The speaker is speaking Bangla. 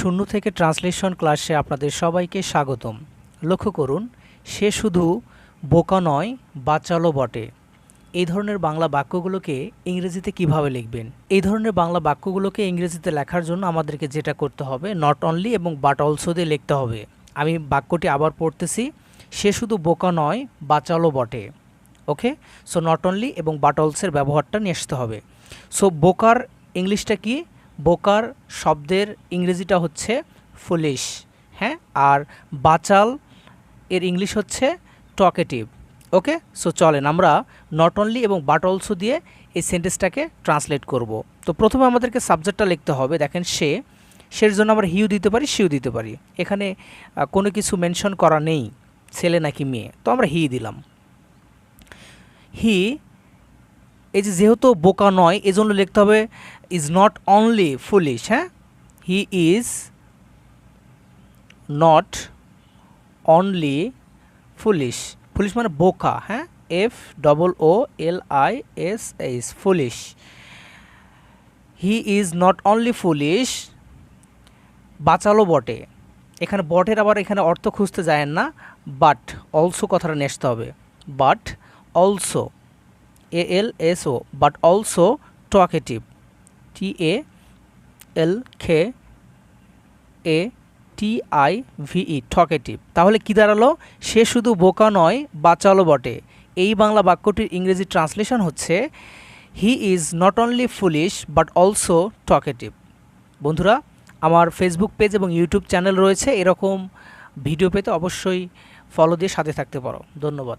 শূন্য থেকে ট্রান্সলেশন ক্লাসে আপনাদের সবাইকে স্বাগতম। লক্ষ্য করুন, সে শুধু বোকা নয় বাচালো বটে। এই ধরনের বাংলা বাক্যগুলোকে ইংরেজিতে কীভাবে লিখবেন? এই ধরনের বাংলা বাক্যগুলোকে ইংরেজিতে লেখার জন্য আমাদেরকে যেটা করতে হবে নট অনলি এবং বাট অলসো দিয়ে লিখতে হবে। আমি বাক্যটি আবার পড়তেছি, সে শুধু বোকা নয় বাচালো বটে। ওকে? সো নট অনলি এবং বাট অলসের ব্যবহারটা নিয়ে আসতে হবে। সো বোকার ইংলিশটা কি? বোকার শব্দের ইংরেজিটা হচ্ছে ফুলিশ হ্যাঁ? আর বাচাল এর ইংলিশ হচ্ছে টকেটিভ ওকে সো চলেন আমরা নট অনলি এবং বাট অলসো দিয়ে এই সেন্টেন্সটাকে ট্রান্সলেট করব। তো প্রথমে আমাদেরকে সাবজেক্টটা লিখতে হবে। দেখেন, সে, সের জন্য আমরা হিউ দিতে পারি শিউ দিতে পারি। এখানে কোনো কিছু মেনশন করা নেই, ছেলে নাকি মেয়ে। তো আমরা হি দিলাম। হি এই যে যেহেতু বোকা নয়, এজন্য লিখতে হবে ইজ নট অনলি ফুলিশ হ্যাঁ? He is not only foolish foolish মানে বোকা হ্যাঁ? F double O L I S H foolish he is not only foolish বাঁচালো বটে। এখানে বটের আবার এখানে অর্থ খুঁজতে যায় না বাট অলসো কথাটা নেসতে হবে। But also A L S O but also talkative T A L K A T I ভিই talkative তাহলে কি দাঁড়াল? সে শুধু বোকা নয়, বাচালো বটে। এই বাংলা বাক্যটির ইংরেজি ট্রান্সলেশন হচ্ছে he is not only foolish but also talkative বন্ধুরা, আমার ফেসবুক পেজ এবং ইউটিউব চ্যানেল রয়েছে। এরকম ভিডিও পেতে অবশ্যই ফলো দিয়ে সাথে থাকতে পারো। ধন্যবাদ।